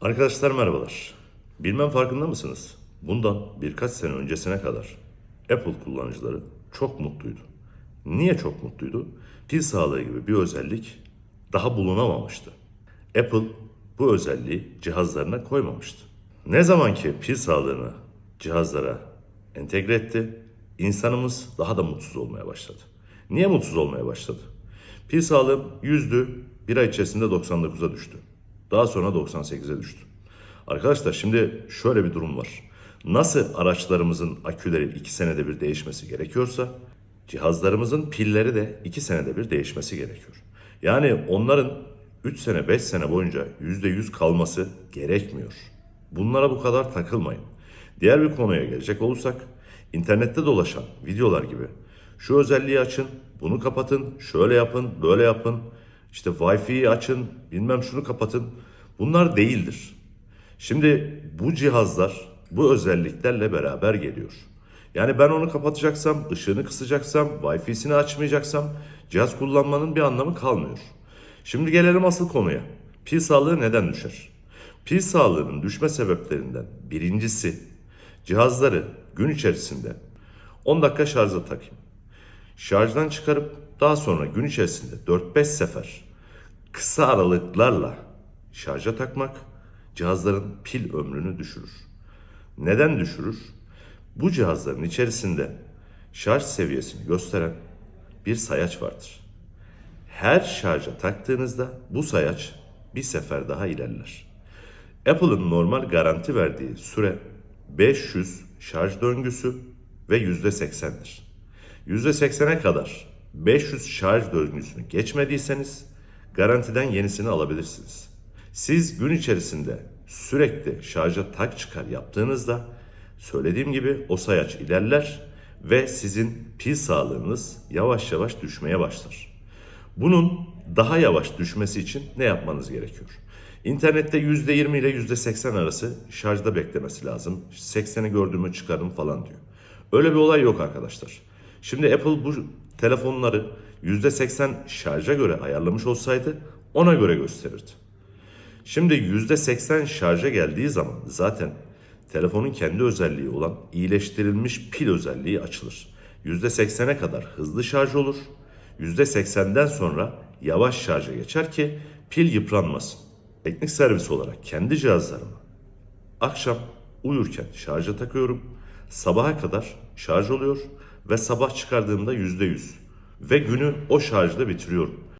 Arkadaşlar merhabalar. Bilmem farkında mısınız? Bundan birkaç sene öncesine kadar Apple kullanıcıları çok mutluydu. Niye çok mutluydu? Pil sağlığı gibi bir özellik daha bulunamamıştı. Apple bu özelliği cihazlarına koymamıştı. Ne zaman ki pil sağlığını cihazlara entegre etti, insanımız daha da mutsuz olmaya başladı. Niye mutsuz olmaya başladı? Pil sağlığım yüzdü, bir ay içerisinde 99'a düştü. Daha sonra 98'e düştü. Arkadaşlar şimdi şöyle bir durum var. Nasıl araçlarımızın aküleri 2 senede bir değişmesi gerekiyorsa cihazlarımızın pilleri de 2 senede bir değişmesi gerekiyor. Yani onların 3 sene 5 sene boyunca %100 kalması gerekmiyor. Bunlara bu kadar takılmayın. Diğer bir konuya gelecek olursak internette dolaşan videolar gibi şu özelliği açın, bunu kapatın, şöyle yapın, böyle yapın. İşte Wi-Fi'yi açın, bilmem şunu kapatın. Bunlar değildir. Şimdi bu cihazlar bu özelliklerle beraber geliyor. Yani ben onu kapatacaksam, ışığını kısacaksam, Wi-Fi'sini açmayacaksam cihaz kullanmanın bir anlamı kalmıyor. Şimdi gelelim asıl konuya. Pil sağlığı neden düşer? Pil sağlığının düşme sebeplerinden birincisi cihazları gün içerisinde 10 dakika şarja takayım. Şarjdan çıkarıp daha sonra gün içerisinde 4-5 sefer kısa aralıklarla şarja takmak cihazların pil ömrünü düşürür. Neden düşürür? Bu cihazların içerisinde şarj seviyesini gösteren bir sayaç vardır. Her şarja taktığınızda bu sayaç bir sefer daha ilerler. Apple'ın normal garanti verdiği süre 500 şarj döngüsü ve %80'dir. %80'e kadar 500 şarj döngüsünü geçmediyseniz garantiden yenisini alabilirsiniz. Siz gün içerisinde sürekli şarja tak çıkar yaptığınızda söylediğim gibi o sayaç ilerler ve sizin pil sağlığınız yavaş yavaş düşmeye başlar. Bunun daha yavaş düşmesi için ne yapmanız gerekiyor? İnternette %20 ile %80 arası şarjda beklemesi lazım. 80'i gördüğümü çıkarım falan diyor. Öyle bir olay yok arkadaşlar. Şimdi Apple bu telefonları %80 şarja göre ayarlamış olsaydı ona göre gösterirdi. Şimdi %80 şarja geldiği zaman zaten telefonun kendi özelliği olan iyileştirilmiş pil özelliği açılır. %80'e kadar hızlı şarj olur. %80'den sonra yavaş şarja geçer ki pil yıpranmasın. Teknik servis olarak kendi cihazlarımı akşam uyurken şarja takıyorum. Sabaha kadar şarj oluyor ve sabah çıkardığımda %100 ve günü o şarjla bitiriyorum.